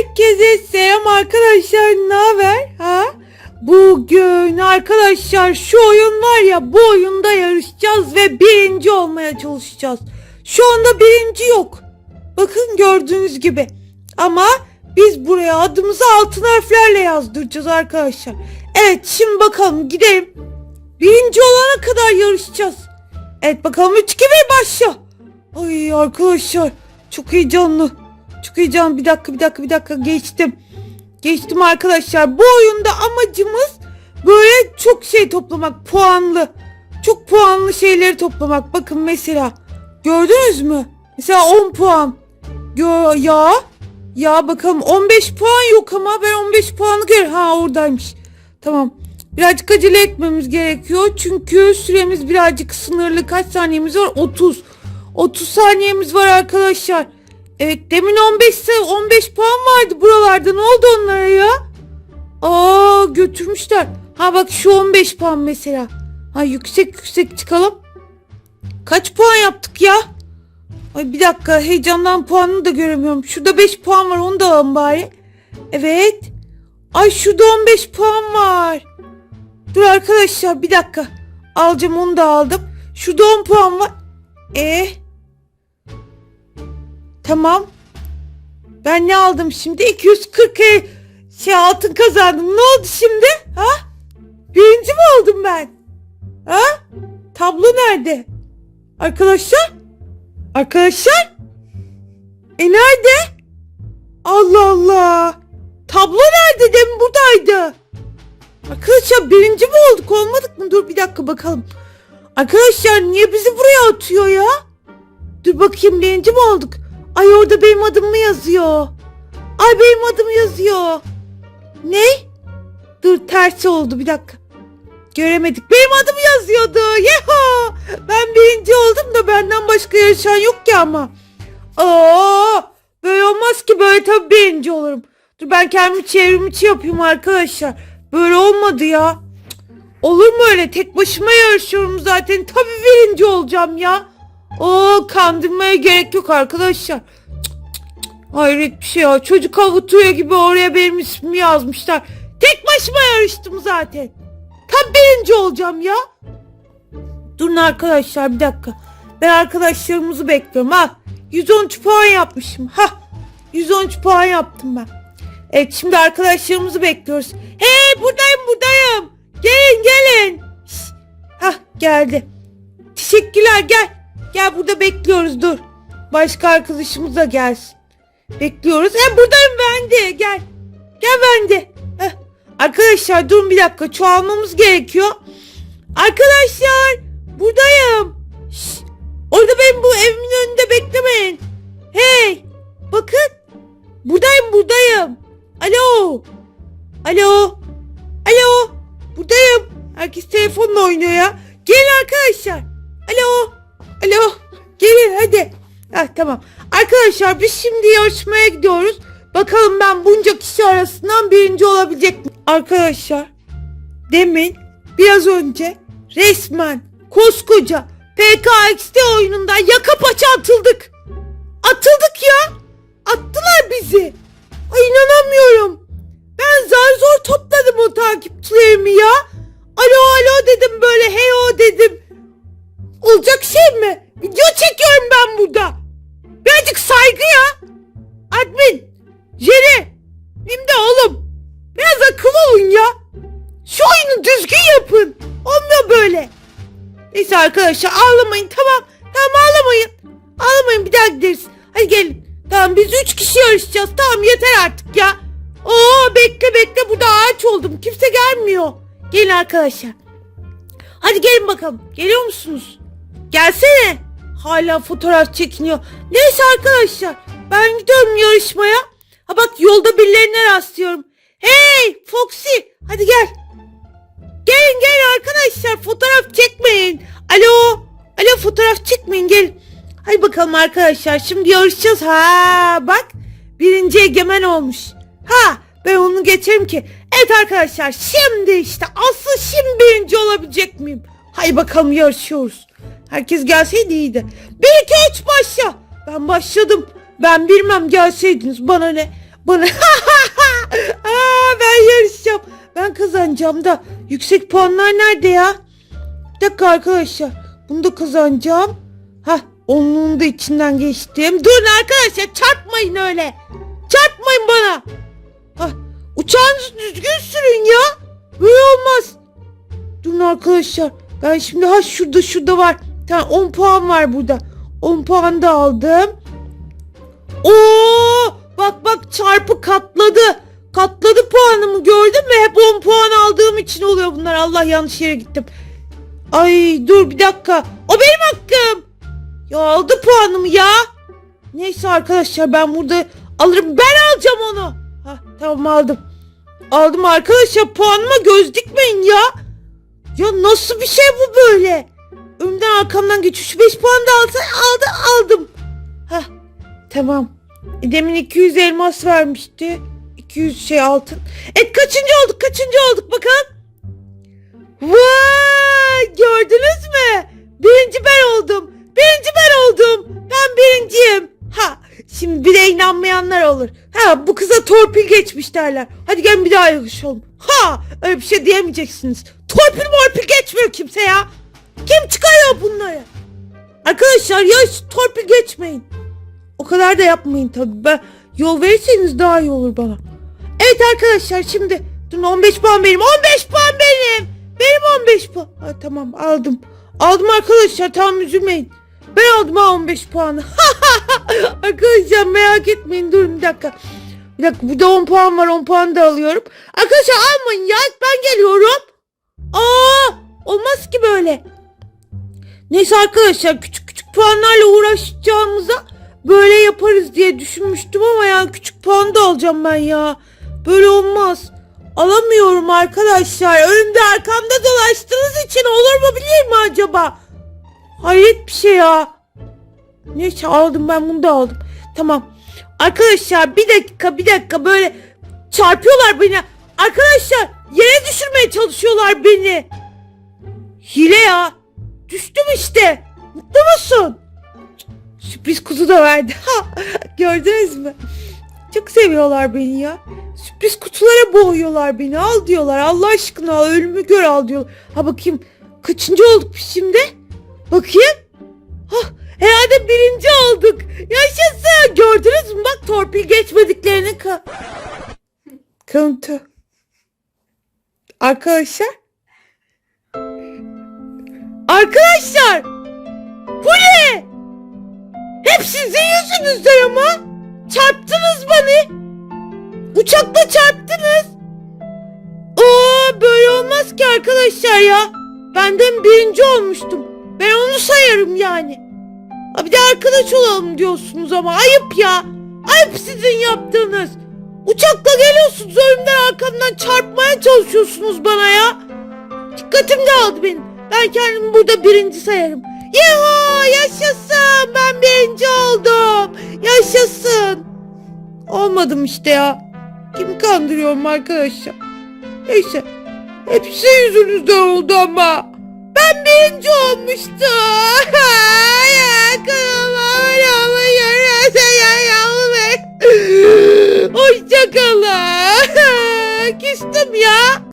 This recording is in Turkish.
Herkese selam arkadaşlar. Ne haber? Ha? Bugün arkadaşlar şu oyun var ya bu oyunda yarışacağız ve birinci olmaya çalışacağız. Şu anda birinci yok. Bakın gördüğünüz gibi. Ama biz buraya adımızı altın harflerle yazdıracağız arkadaşlar. Evet şimdi bakalım gidelim. Birinci olana kadar yarışacağız. Evet bakalım 3 2 1 başla. Ay arkadaşlar çok heyecanlı. Heyecanlı. Bir dakika bir dakika bir dakika geçtim. Geçtim arkadaşlar. Bu oyunda amacımız böyle çok şey toplamak. Puanlı. Çok puanlı şeyleri toplamak. Bakın mesela. Gördünüz mü? Mesela 10 puan. Gö ya. Ya bakalım 15 puan yok ama ben 15 puanı gör. Ha oradaymış. Tamam. Birazcık acele etmemiz gerekiyor. Çünkü süremiz birazcık sınırlı. Kaç saniyemiz var? 30. 30 saniyemiz var arkadaşlar. Evet demin 15 sa- 15 puan vardı buralarda. Ne oldu onlara ya? Aa götürmüşler. Ha bak şu 15 puan mesela. Ha yüksek yüksek çıkalım. Kaç puan yaptık ya? Ay bir dakika heyecandan puanını da göremiyorum. Şurada 5 puan var onu da alalım bari. Evet. Ay şurada 15 puan var. Dur arkadaşlar bir dakika. Alacağım onu da aldım. Şurada 10 puan var. E Tamam. Ben ne aldım şimdi? 240 e, şey altın kazandım. Ne oldu şimdi? Ha? Birinci mi oldum ben? Ha? Tablo nerede? Arkadaşlar? Arkadaşlar? E nerede? Allah Allah. Tablo nerede? Demin buradaydı. Arkadaşlar birinci mi olduk? Olmadık mı? Dur bir dakika bakalım. Arkadaşlar niye bizi buraya atıyor ya? Dur bakayım birinci mi olduk? Ay orada benim adım mı yazıyor? Ay benim adım yazıyor. Ne? Dur tersi oldu bir dakika. Göremedik. Benim adım yazıyordu. Yeho! Ben birinci oldum da benden başka yarışan yok ki ama. Aa, böyle olmaz ki böyle tabii birinci olurum. Dur ben kendimi çevrim içi yapayım arkadaşlar. Böyle olmadı ya. Olur mu öyle? Tek başıma yarışıyorum zaten. Tabii birinci olacağım ya. Oo kandırmaya gerek yok arkadaşlar. Hayret bir şey ya. Çocuk avutuyor gibi oraya benim ismimi yazmışlar. Tek başıma yarıştım zaten. Tam birinci olacağım ya. Durun arkadaşlar bir dakika. Ben arkadaşlarımızı bekliyorum ha. 113 puan yapmışım. Ha. 113 puan yaptım ben. Evet şimdi arkadaşlarımızı bekliyoruz. Hey buradayım buradayım. Gelin gelin. Hah geldi. Teşekkürler gel. Gel burada bekliyoruz dur. Başka arkadaşımız da gelsin. Bekliyoruz. He buradayım ben de gel. Gel ben de. Heh. Arkadaşlar durun bir dakika çoğalmamız gerekiyor. Arkadaşlar buradayım. Şş, orada benim bu evimin önünde beklemeyin. Hey bakın. Buradayım buradayım. Alo. Alo. Alo. Buradayım. Herkes telefonla oynuyor ya. Gelin arkadaşlar. Alo. Alo. Gelin hadi. Heh, tamam. Arkadaşlar biz şimdi yarışmaya gidiyoruz. Bakalım ben bunca kişi arasından birinci olabilecek miyim? Arkadaşlar demin biraz önce resmen koskoca PKXD oyunundan yaka paça atıldık. Atıldık ya. Attılar bizi. Ay inanamıyorum. Ben zar zor topladım o takipçilerimi ya. Alo alo dedim Neyse arkadaşlar ağlamayın tamam. Tamam ağlamayın. Ağlamayın bir daha gideriz. Hadi gelin. Tamam biz üç kişi yarışacağız. Tamam yeter artık ya. Oo bekle bekle burada ağaç oldum. Kimse gelmiyor. Gelin arkadaşlar. Hadi gelin bakalım. Geliyor musunuz? Gelsene. Hala fotoğraf çekiniyor. Neyse arkadaşlar. Ben gidiyorum yarışmaya. Ha bak yolda birilerine rastlıyorum. Hey Foxy. Hadi gel. Gelin gelin arkadaşlar. Fotoğraf çekmeyin. Alo. Alo fotoğraf çekmeyin gelin. Hadi bakalım arkadaşlar. Şimdi yarışacağız. Ha bak. Birinci egemen olmuş. Ha ben onu geçerim ki. Evet arkadaşlar şimdi işte asıl şimdi birinci olabilecek miyim? Hay bakalım yarışıyoruz. Herkes gelseydi iyiydi. Bir iki üç başla. Ben başladım. Ben bilmem gelseydiniz bana ne. Bana Aa, ben yarışacağım. Ben kazanacağım da. Yüksek puanlar nerede ya? Dakika arkadaşlar. Bunu da kazanacağım. Ha, onluğun da içinden geçtim. Durun arkadaşlar çarpmayın öyle. Çarpmayın bana. Ha, uçağınızı düzgün sürün ya. Böyle olmaz. Durun arkadaşlar. Ben şimdi ha şurada şurada var. Tamam 10 puan var burada. 10 puan da aldım. Oo! Bak bak çarpı katladı. Katladı puanımı gördün mü? Hep 10 puan aldığım için oluyor bunlar. Allah yanlış yere gittim. Ay dur bir dakika. O benim hakkım. Ya aldı puanımı ya. Neyse arkadaşlar ben burada alırım. Ben alacağım onu. Ha tamam aldım. Aldım arkadaşlar puanıma göz dikmeyin ya. Ya nasıl bir şey bu böyle? Önden arkamdan geçiyor. Şu 5 puan da alsa aldı aldım. Hah tamam. E, Demin 200 elmas vermişti. 200 şey altın. Et kaçıncı olduk kaçıncı olduk torpil geçmiş derler. Hadi gelin bir daha yarışalım. Ha öyle bir şey diyemeyeceksiniz. Torpil morpil geçmiyor kimse ya. Kim çıkarıyor bunları? Arkadaşlar ya hiç torpil geçmeyin. O kadar da yapmayın tabii. Ben yol verirseniz daha iyi olur bana. Evet arkadaşlar şimdi dur 15 puan benim. 15 puan benim. Benim 15 puan. Ha, tamam aldım. Aldım arkadaşlar tamam üzülmeyin. Ben aldım ha 15 puanı. arkadaşlar merak etmeyin durun bir dakika. Bir dakika burada 10 puan var 10 puan da alıyorum. Arkadaşlar almayın ya ben geliyorum. Aa olmaz ki böyle. Neyse arkadaşlar küçük küçük puanlarla uğraşacağımıza böyle yaparız diye düşünmüştüm ama ya küçük puan da alacağım ben ya. Böyle olmaz. Alamıyorum arkadaşlar. Önümde arkamda dolaştığınız için olur mu bilir mi acaba? Hayret bir şey ya. Neyse aldım ben bunu da aldım. Tamam. Arkadaşlar bir dakika bir dakika böyle çarpıyorlar beni. Arkadaşlar yere düşürmeye çalışıyorlar beni. Hile ya. Düştüm işte. Mutlu musun? Sürpriz kutu da verdi. Ha, gördünüz mü? Çok seviyorlar beni ya. Sürpriz kutulara boğuyorlar beni. Al diyorlar. Allah aşkına ölümü gör al diyorlar. Ha bakayım. Kaçıncı olduk biz şimdi? Bakayım. Hah, herhalde birinci olduk. Yaşasın. Gördünüz mü? Torpil geçmediklerini ka... Kanıtı. Arkadaşlar. Arkadaşlar. Bu ne? Hep sizin yüzünüzden ama. Çarptınız beni. Uçakla çarptınız. Oo böyle olmaz ki arkadaşlar ya. Benden birinci olmuştum. Ben onu sayarım yani. Bir de arkadaş olalım diyorsunuz ama ayıp ya. Ayıp sizin yaptığınız. Uçakla geliyorsunuz önümden arkamdan çarpmaya çalışıyorsunuz bana ya. Dikkatim dağıldı benim. Ben kendimi burada birinci sayarım. Yuhu yaşasın ben birinci oldum. Yaşasın. Olmadım işte ya. Kimi kandırıyorum arkadaşlar. Neyse. Hepsi yüzünüzden oldu ama. Ben birinci olmuştum. Hoşçakalın. Küstüm ya.